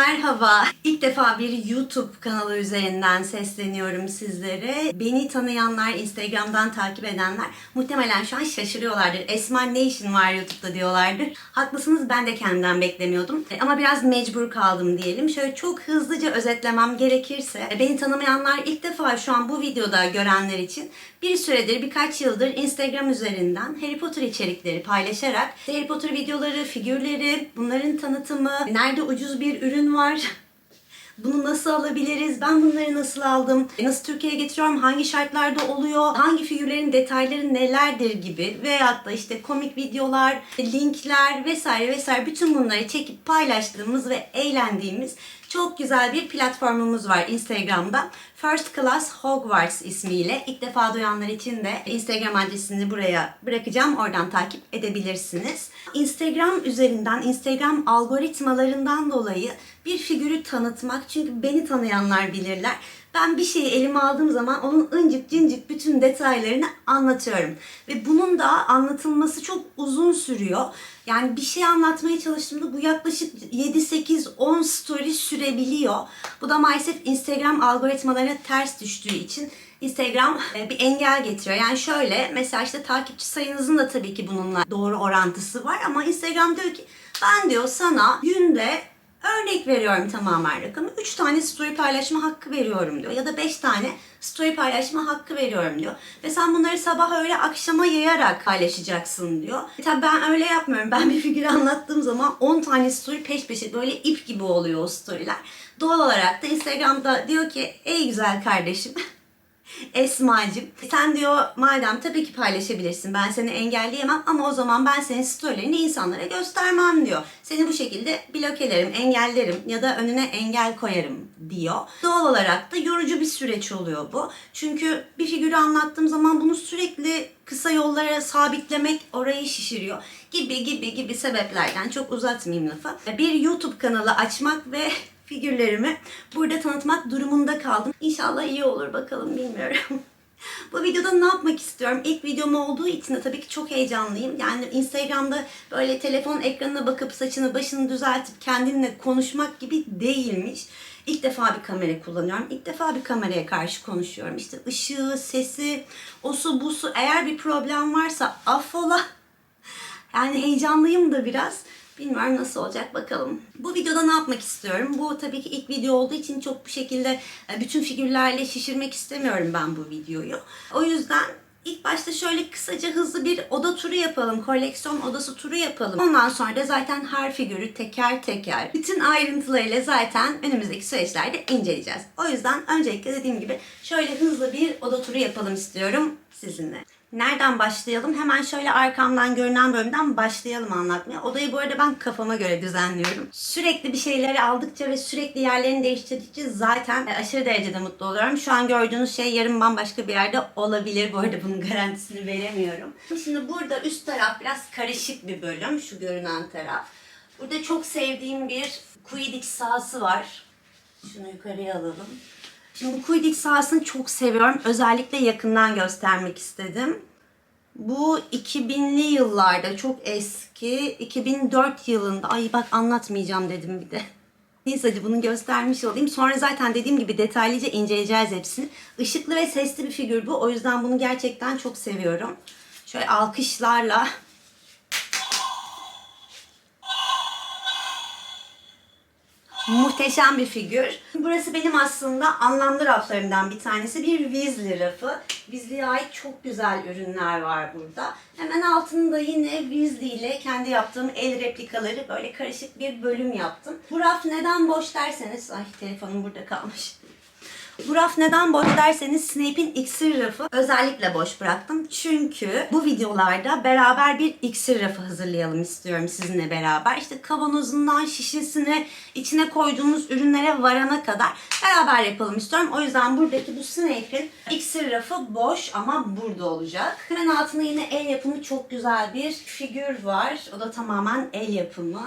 Merhaba. İlk defa bir YouTube kanalı üzerinden sesleniyorum sizlere. Beni tanıyanlar, Instagram'dan takip edenler muhtemelen şu an şaşırıyorlardır. Esma ne işin var YouTube'da diyorlardır. Haklısınız ben de kendimden beklemiyordum. E, Ama biraz mecbur kaldım diyelim. Şöyle çok hızlıca özetlemem gerekirse e, beni tanımayanlar ilk defa şu an bu videoda görenler için bir süredir birkaç yıldır Instagram üzerinden Harry Potter içerikleri paylaşarak Harry Potter videoları, figürleri, bunların tanıtımı, nerede ucuz bir ürün var, bunu nasıl alabiliriz? Ben bunları nasıl aldım? Nasıl Türkiye'ye getiriyorum? Hangi şartlarda oluyor? Hangi figürlerin detayları nelerdir gibi veyahut da işte komik videolar, linkler vesaire vesaire bütün bunları çekip paylaştığımız ve eğlendiğimiz çok güzel bir platformumuz var Instagram'da. First Class Hogwarts ismiyle. İlk defa duyanlar için de Instagram adresini buraya bırakacağım. Oradan takip edebilirsiniz. Instagram üzerinden, Instagram algoritmalarından dolayı bir figürü tanıtmak. Çünkü beni tanıyanlar bilirler. Ben bir şeyi elime aldığım zaman onun incik cincik bütün detaylarını anlatıyorum. Ve bunun da anlatılması çok uzun sürüyor. Yani bir şey anlatmaya çalıştığımda bu yaklaşık 7, 8, 10 story sürebiliyor. Bu da maalesef Instagram algoritmalarına ters düştüğü için Instagram e, bir engel getiriyor. Yani şöyle mesela işte takipçi sayınızın da tabii ki bununla doğru orantısı var ama Instagram diyor ki ben diyor sana günde Örnek veriyorum tamamen rakamı. 3 tane story paylaşma hakkı veriyorum diyor. Ya da 5 tane story paylaşma hakkı veriyorum diyor. Ve sen bunları sabah öyle akşama yayarak paylaşacaksın diyor. E tabii ben öyle yapmıyorum. Ben bir figürü anlattığım zaman 10 tane story peş peşe böyle ip gibi oluyor o storyler. Doğal olarak da Instagram'da diyor ki ey güzel kardeşim Esma'cığım sen diyor madem tabii ki paylaşabilirsin ben seni engelleyemem ama o zaman ben senin storylerini insanlara göstermem diyor. Seni bu şekilde blokelerim, engellerim ya da önüne engel koyarım diyor. Doğal olarak da yorucu bir süreç oluyor bu. Çünkü bir figürü anlattığım zaman bunu sürekli kısa yollara sabitlemek orayı şişiriyor gibi gibi gibi sebeplerden çok uzatmayayım lafı. Bir YouTube kanalı açmak ve figürlerimi burada tanıtmak durumunda kaldım. İnşallah iyi olur bakalım bilmiyorum. Bu videoda ne yapmak istiyorum? İlk videom olduğu için de tabii ki çok heyecanlıyım. Yani Instagram'da böyle telefon ekranına bakıp saçını başını düzeltip kendinle konuşmak gibi değilmiş. İlk defa bir kamera kullanıyorum. İlk defa bir kameraya karşı konuşuyorum. İşte ışığı, sesi, o su bu su. Eğer bir problem varsa affola. Yani heyecanlıyım da biraz. Bilmiyorum nasıl olacak bakalım. Bu videoda ne yapmak istiyorum? Bu tabii ki ilk video olduğu için çok bir şekilde e, bütün figürlerle şişirmek istemiyorum ben bu videoyu. O yüzden ilk başta şöyle kısaca hızlı bir oda turu yapalım. Koleksiyon odası turu yapalım. Ondan sonra da zaten her figürü teker teker bütün ayrıntılarıyla zaten önümüzdeki süreçlerde inceleyeceğiz. O yüzden öncelikle dediğim gibi şöyle hızlı bir oda turu yapalım istiyorum sizinle. Nereden başlayalım? Hemen şöyle arkamdan görünen bölümden başlayalım anlatmaya. Odayı bu arada ben kafama göre düzenliyorum. Sürekli bir şeyleri aldıkça ve sürekli yerlerini değiştirdikçe zaten aşırı derecede mutlu oluyorum. Şu an gördüğünüz şey yarın bambaşka bir yerde olabilir. Bu arada bunun garantisini veremiyorum. Şimdi burada üst taraf biraz karışık bir bölüm. Şu görünen taraf. Burada çok sevdiğim bir Quidditch sahası var. Şunu yukarıya alalım. Şimdi bu Quidditch sahasını çok seviyorum. Özellikle yakından göstermek istedim. Bu 2000'li yıllarda çok eski. 2004 yılında. Ay bak anlatmayacağım dedim bir de. Neyse hadi bunu göstermiş olayım. Sonra zaten dediğim gibi detaylıca inceleyeceğiz hepsini. Işıklı ve sesli bir figür bu. O yüzden bunu gerçekten çok seviyorum. Şöyle alkışlarla Muhteşem bir figür. Burası benim aslında anlamlı raflarımdan bir tanesi. Bir Weasley rafı. Weasley'e ait çok güzel ürünler var burada. Hemen altında yine Weasley ile kendi yaptığım el replikaları böyle karışık bir bölüm yaptım. Bu raf neden boş derseniz... Ay telefonum burada kalmış. Bu raf neden boş derseniz Snape'in iksir rafı özellikle boş bıraktım. Çünkü bu videolarda beraber bir iksir rafı hazırlayalım istiyorum sizinle beraber. İşte kavanozundan şişesine, içine koyduğumuz ürünlere varana kadar beraber yapalım istiyorum. O yüzden buradaki bu Snape'in iksir rafı boş ama burada olacak. Hemen altında yine el yapımı çok güzel bir figür var. O da tamamen el yapımı.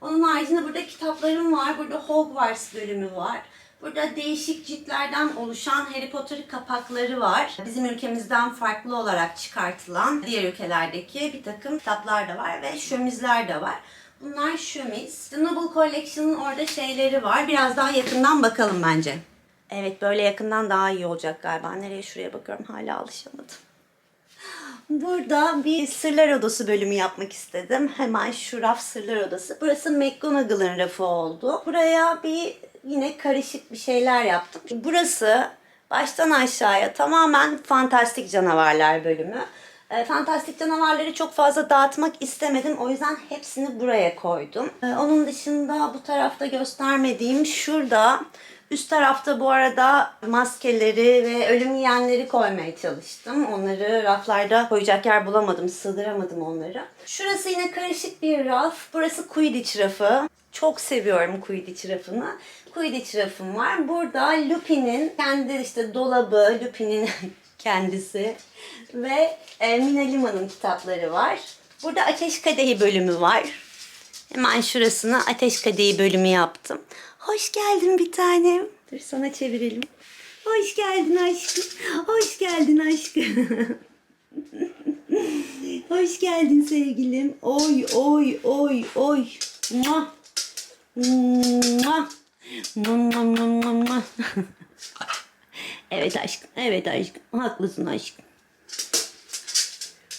Onun haricinde burada kitaplarım var. Burada Hogwarts bölümü var. Burada değişik ciltlerden oluşan Harry Potter kapakları var. Bizim ülkemizden farklı olarak çıkartılan diğer ülkelerdeki bir takım kitaplar da var ve şömizler de var. Bunlar Şumiz. The Noble Collection'ın orada şeyleri var. Biraz daha yakından bakalım bence. Evet böyle yakından daha iyi olacak galiba. Nereye şuraya bakıyorum hala alışamadım. Burada bir sırlar odası bölümü yapmak istedim. Hemen şu raf sırlar odası. Burası McGonagall'ın rafı oldu. Buraya bir yine karışık bir şeyler yaptım. Burası baştan aşağıya tamamen fantastik canavarlar bölümü. E, fantastik canavarları çok fazla dağıtmak istemedim. O yüzden hepsini buraya koydum. E, onun dışında bu tarafta göstermediğim şurada Üst tarafta bu arada maskeleri ve ölüm yiyenleri koymaya çalıştım. Onları raflarda koyacak yer bulamadım, sığdıramadım onları. Şurası yine karışık bir raf. Burası Quidditch rafı. Çok seviyorum Quidditch rafını. Quidditch rafım var. Burada Lupin'in kendi işte dolabı, Lupin'in kendisi ve e, Mina Lima'nın kitapları var. Burada Ateş Kadehi bölümü var. Hemen şurasına Ateş Kadehi bölümü yaptım. Hoş geldin bir tanem. Dur sana çevirelim. Hoş geldin aşkım. Hoş geldin aşkım. Hoş geldin sevgilim. Oy oy oy oy. Mua. Evet aşkım. Evet aşkım. Haklısın aşkım.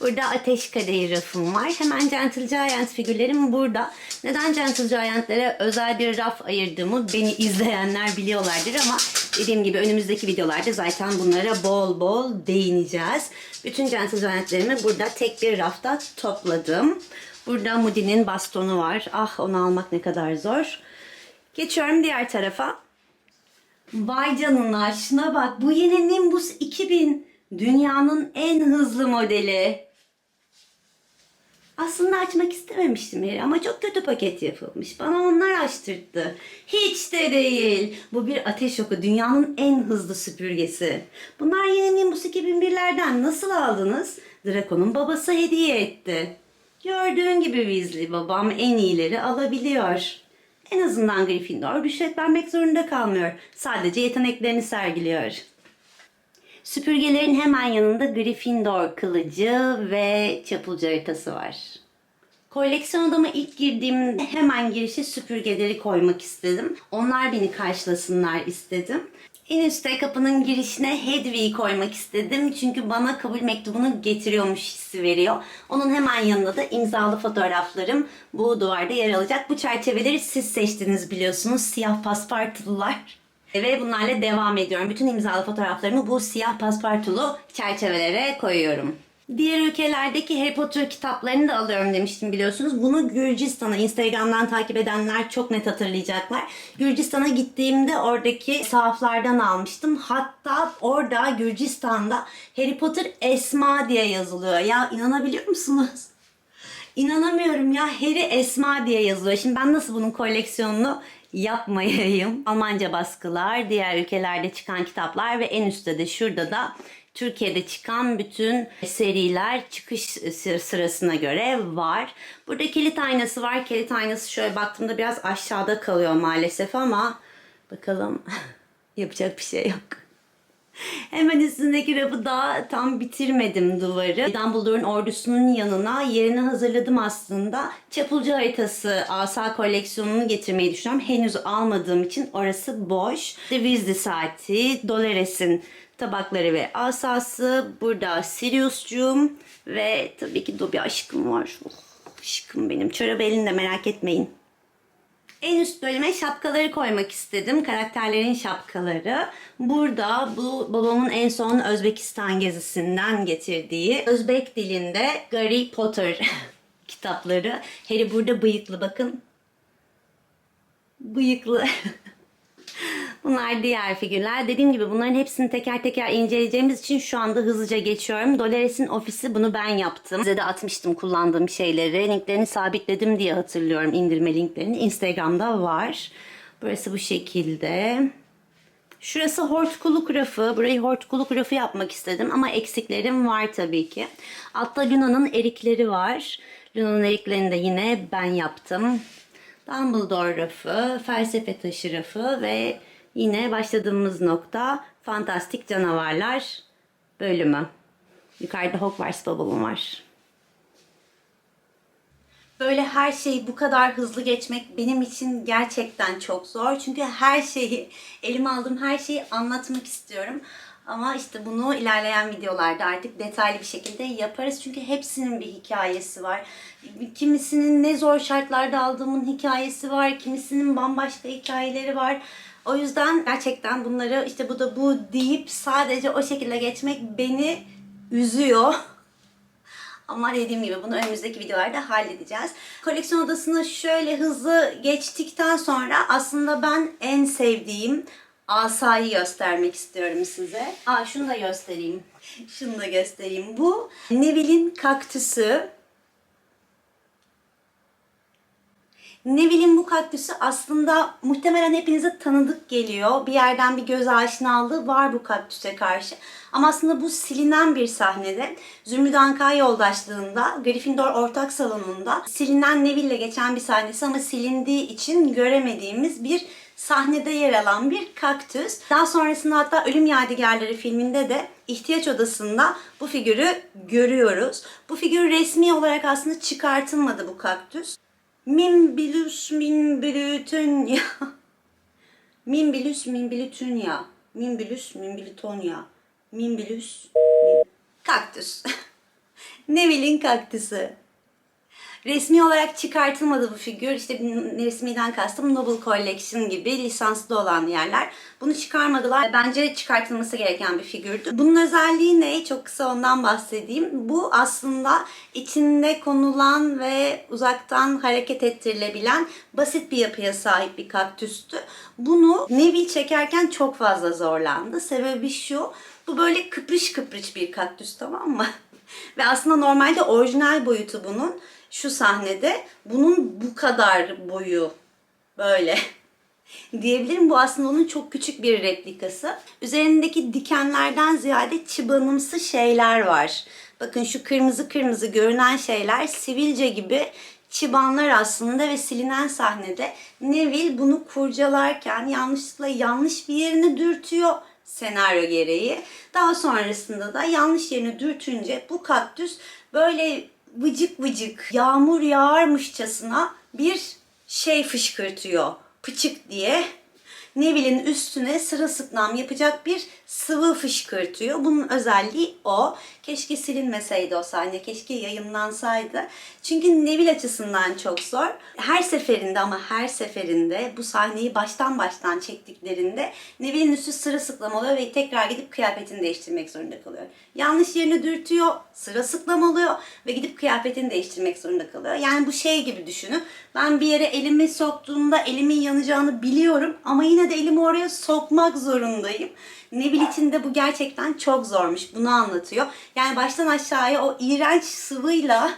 Burada ateş kadehi rafım var. Hemen Gentle Giant figürlerim burada. Neden Gentle Giant'lere özel bir raf ayırdığımı beni izleyenler biliyorlardır ama dediğim gibi önümüzdeki videolarda zaten bunlara bol bol değineceğiz. Bütün Gentle Giant'lerimi burada tek bir rafta topladım. Burada Moody'nin bastonu var. Ah onu almak ne kadar zor. Geçiyorum diğer tarafa. Vay canına şuna bak bu yeni Nimbus 2000 dünyanın en hızlı modeli. Aslında açmak istememiştim yeri ama çok kötü paket yapılmış. Bana onlar açtırttı. Hiç de değil. Bu bir ateş oku. Dünyanın en hızlı süpürgesi. Bunlar yeni Nimbus 2001'lerden nasıl aldınız? Draco'nun babası hediye etti. Gördüğün gibi Weasley babam en iyileri alabiliyor. En azından Gryffindor rüşvet vermek zorunda kalmıyor. Sadece yeteneklerini sergiliyor. Süpürgelerin hemen yanında Gryffindor kılıcı ve çapulcu haritası var. Koleksiyon odama ilk girdiğimde hemen girişe süpürgeleri koymak istedim. Onlar beni karşılasınlar istedim. En üstte kapının girişine Hedwig'i koymak istedim. Çünkü bana kabul mektubunu getiriyormuş hissi veriyor. Onun hemen yanında da imzalı fotoğraflarım bu duvarda yer alacak. Bu çerçeveleri siz seçtiniz biliyorsunuz. Siyah paspartılılar. Ve bunlarla devam ediyorum. Bütün imzalı fotoğraflarımı bu siyah paspartulu çerçevelere koyuyorum. Diğer ülkelerdeki Harry Potter kitaplarını da alıyorum demiştim biliyorsunuz. Bunu Gürcistan'a Instagram'dan takip edenler çok net hatırlayacaklar. Gürcistan'a gittiğimde oradaki sahaflardan almıştım. Hatta orada Gürcistan'da Harry Potter Esma diye yazılıyor. Ya inanabiliyor musunuz? İnanamıyorum ya Harry Esma diye yazılıyor. Şimdi ben nasıl bunun koleksiyonunu yapmayayım? Almanca baskılar, diğer ülkelerde çıkan kitaplar ve en üstte de şurada da Türkiye'de çıkan bütün seriler çıkış sırasına göre var. Burada kilit aynası var. Kilit aynası şöyle baktığımda biraz aşağıda kalıyor maalesef ama bakalım yapacak bir şey yok. Hemen üstündeki rafı daha tam bitirmedim duvarı. Dumbledore'un ordusunun yanına yerini hazırladım aslında. Çapulcu haritası asa koleksiyonunu getirmeyi düşünüyorum. Henüz almadığım için orası boş. The Weasley saati, Dolores'in tabakları ve asası. Burada Sirius'cum ve tabii ki Dobby aşkım var. Oh, aşkım benim. Çorabı elinde merak etmeyin. En üst bölüme şapkaları koymak istedim. Karakterlerin şapkaları. Burada bu babamın en son Özbekistan gezisinden getirdiği Özbek dilinde Harry Potter kitapları. Harry burada bıyıklı bakın. Bıyıklı. Bunlar diğer figürler. Dediğim gibi bunların hepsini teker teker inceleyeceğimiz için şu anda hızlıca geçiyorum. Dolores'in ofisi bunu ben yaptım. Size de atmıştım kullandığım şeyleri. Linklerini sabitledim diye hatırlıyorum indirme linklerini. Instagram'da var. Burası bu şekilde. Şurası hortkuluk rafı. Burayı hortkuluk rafı yapmak istedim ama eksiklerim var tabii ki. Altta Luna'nın erikleri var. Luna'nın eriklerini de yine ben yaptım. Dumbledore rafı, felsefe taşı rafı ve yine başladığımız nokta fantastik canavarlar bölümü. Yukarıda Hogwarts Bubble'ım var. Böyle her şeyi bu kadar hızlı geçmek benim için gerçekten çok zor. Çünkü her şeyi, elime aldığım her şeyi anlatmak istiyorum. Ama işte bunu ilerleyen videolarda artık detaylı bir şekilde yaparız. Çünkü hepsinin bir hikayesi var. Kimisinin ne zor şartlarda aldığımın hikayesi var. Kimisinin bambaşka hikayeleri var. O yüzden gerçekten bunları işte bu da bu deyip sadece o şekilde geçmek beni üzüyor. Ama dediğim gibi bunu önümüzdeki videolarda halledeceğiz. Koleksiyon odasını şöyle hızlı geçtikten sonra aslında ben en sevdiğim asayı göstermek istiyorum size. Aa şunu da göstereyim. Şunu da göstereyim. Bu Neville'in kaktüsü. Neville'in bu kaktüsü aslında muhtemelen hepinize tanıdık geliyor. Bir yerden bir göz aşinalığı var bu kaktüse karşı. Ama aslında bu silinen bir sahnede. Zümrüt Anka yoldaşlığında Gryffindor ortak salonunda silinen Neville'le geçen bir sahnesi ama silindiği için göremediğimiz bir sahnede yer alan bir kaktüs. Daha sonrasında hatta Ölüm Yadigarları filminde de ihtiyaç odasında bu figürü görüyoruz. Bu figür resmi olarak aslında çıkartılmadı bu kaktüs. Mimbilus mimbilütünya. Mimbilus mimbilütünya. Mimbilus mimbilitonya. Mimbilus mim- kaktüs. Neville'in kaktüsü. Resmi olarak çıkartılmadı bu figür. İşte resmiden kastım Noble Collection gibi lisanslı olan yerler. Bunu çıkarmadılar. Bence çıkartılması gereken bir figürdü. Bunun özelliği ne? Çok kısa ondan bahsedeyim. Bu aslında içinde konulan ve uzaktan hareket ettirilebilen basit bir yapıya sahip bir kaktüstü. Bunu Neville çekerken çok fazla zorlandı. Sebebi şu. Bu böyle kıprış kıprış bir kaktüs tamam mı? Ve aslında normalde orijinal boyutu bunun şu sahnede bunun bu kadar boyu böyle diyebilirim. Bu aslında onun çok küçük bir replikası. Üzerindeki dikenlerden ziyade çıbanımsı şeyler var. Bakın şu kırmızı kırmızı görünen şeyler sivilce gibi çıbanlar aslında ve silinen sahnede Neville bunu kurcalarken yanlışlıkla yanlış bir yerini dürtüyor senaryo gereği. Daha sonrasında da yanlış yerini dürtünce bu kaktüs böyle vıcık vıcık yağmur yağarmışçasına bir şey fışkırtıyor. Pıçık diye. Neville'in üstüne sırılsıklam yapacak bir sıvı fışkırtıyor. Bunun özelliği o. Keşke silinmeseydi o sahne. Keşke yayınlansaydı. Çünkü Neville açısından çok zor. Her seferinde ama her seferinde bu sahneyi baştan baştan çektiklerinde Neville'in üstü sırılsıklam oluyor ve tekrar gidip kıyafetini değiştirmek zorunda kalıyor. Yanlış yerini dürtüyor, sırılsıklam oluyor ve gidip kıyafetini değiştirmek zorunda kalıyor. Yani bu şey gibi düşünün. Ben bir yere elimi soktuğumda elimin yanacağını biliyorum ama yine de elimi oraya sokmak zorundayım. Neville için de bu gerçekten çok zormuş. Bunu anlatıyor. Yani baştan aşağıya o iğrenç sıvıyla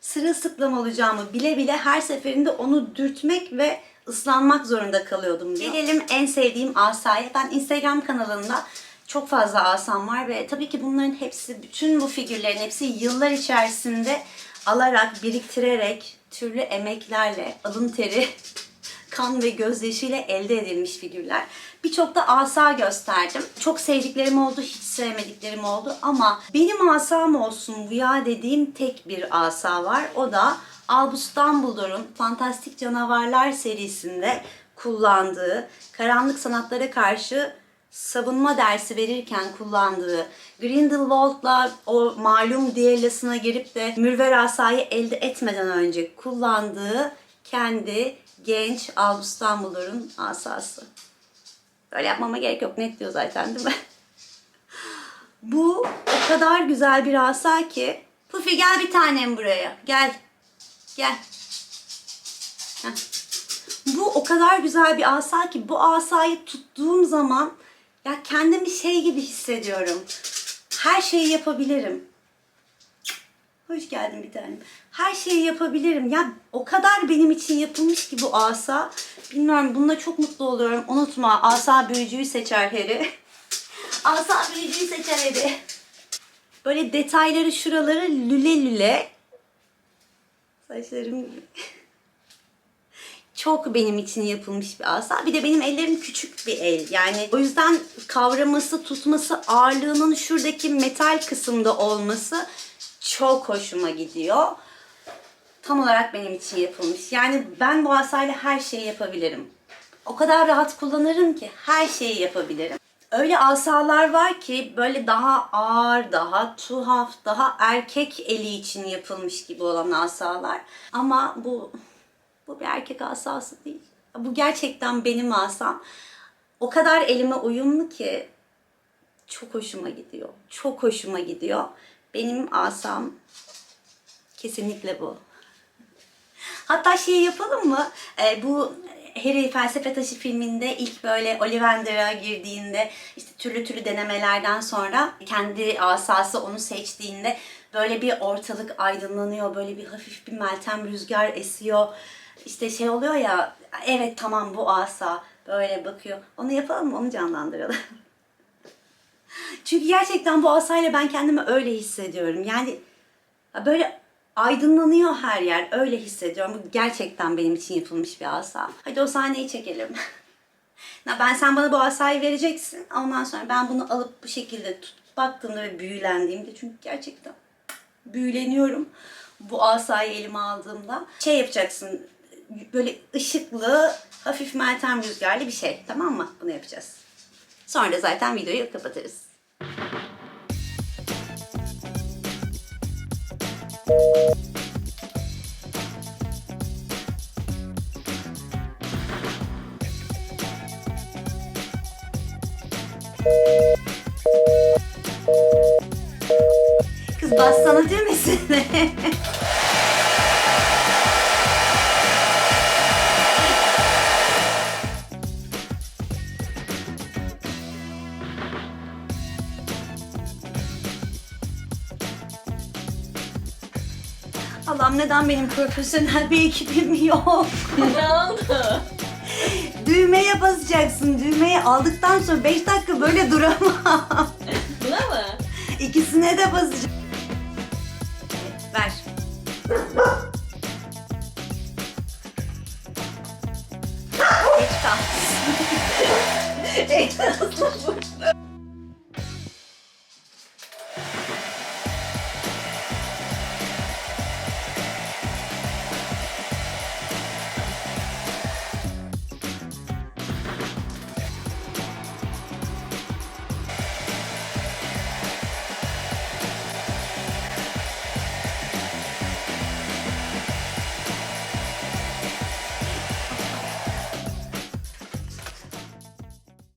sırılsıklam olacağımı bile bile her seferinde onu dürtmek ve ıslanmak zorunda kalıyordum diyor. Gelelim en sevdiğim asaya. Ben Instagram kanalında çok fazla asam var ve tabii ki bunların hepsi, bütün bu figürlerin hepsi yıllar içerisinde alarak, biriktirerek, türlü emeklerle, alın teri, kan ve gözyaşıyla elde edilmiş figürler. Birçok da asa gösterdim. Çok sevdiklerim oldu, hiç sevmediklerim oldu ama benim asam olsun bu dediğim tek bir asa var. O da Albus Dumbledore'un Fantastik Canavarlar serisinde kullandığı karanlık sanatlara karşı savunma dersi verirken kullandığı Grindelwald'la o malum diyelasına girip de mürver asayı elde etmeden önce kullandığı kendi genç Dumbledore'un asası. Böyle yapmama gerek yok. Net diyor zaten değil mi? Bu o kadar güzel bir asa ki. Pufi gel bir tanem buraya. Gel. Gel. Heh. Bu o kadar güzel bir asa ki bu asayı tuttuğum zaman ya kendimi şey gibi hissediyorum. Her şeyi yapabilirim. Hoş geldin bir tanem. Her şeyi yapabilirim. Ya o kadar benim için yapılmış ki bu asa. Bilmiyorum bununla çok mutlu oluyorum. Unutma asa büyücüyü seçer Harry. asa büyücüyü seçer Harry. Böyle detayları şuraları lüle lüle. Saçlarım. Çok benim için yapılmış bir asa. Bir de benim ellerim küçük bir el. Yani o yüzden kavraması, tutması, ağırlığının şuradaki metal kısımda olması çok hoşuma gidiyor. tam olarak benim için yapılmış. Yani ben bu asayla her şeyi yapabilirim. O kadar rahat kullanırım ki her şeyi yapabilirim. Öyle asalar var ki böyle daha ağır, daha tuhaf, daha erkek eli için yapılmış gibi olan asalar. Ama bu bu bir erkek asası değil. Bu gerçekten benim asam. O kadar elime uyumlu ki çok hoşuma gidiyor. Çok hoşuma gidiyor. Benim asam kesinlikle bu. Hatta şey yapalım mı? Ee, bu Harry Felsefe Taşı filminde ilk böyle Ollivander'a girdiğinde işte türlü türlü denemelerden sonra kendi asası onu seçtiğinde böyle bir ortalık aydınlanıyor. Böyle bir hafif bir meltem rüzgar esiyor. İşte şey oluyor ya evet tamam bu asa böyle bakıyor. Onu yapalım mı? Onu canlandıralım. Çünkü gerçekten bu asayla ben kendimi öyle hissediyorum. Yani böyle aydınlanıyor her yer. Öyle hissediyorum. Bu gerçekten benim için yapılmış bir asa. Hadi o sahneyi çekelim. Ben sen bana bu asayı vereceksin. Ondan sonra ben bunu alıp bu şekilde tut, baktığımda ve büyülendiğimde çünkü gerçekten büyüleniyorum bu asayı elime aldığımda. Şey yapacaksın böyle ışıklı, hafif meltem rüzgarlı bir şey. Tamam mı? Bunu yapacağız. Sonra da zaten videoyu kapatırız. Kız bassana düğmesine. Allah'ım neden benim profesyonel bir ekibim yok? ne oldu? Düğmeye basacaksın. Düğmeyi aldıktan sonra 5 dakika böyle duramam. Buna mı? İkisine de basacağım. Ver. Ekran hızlı vurdu.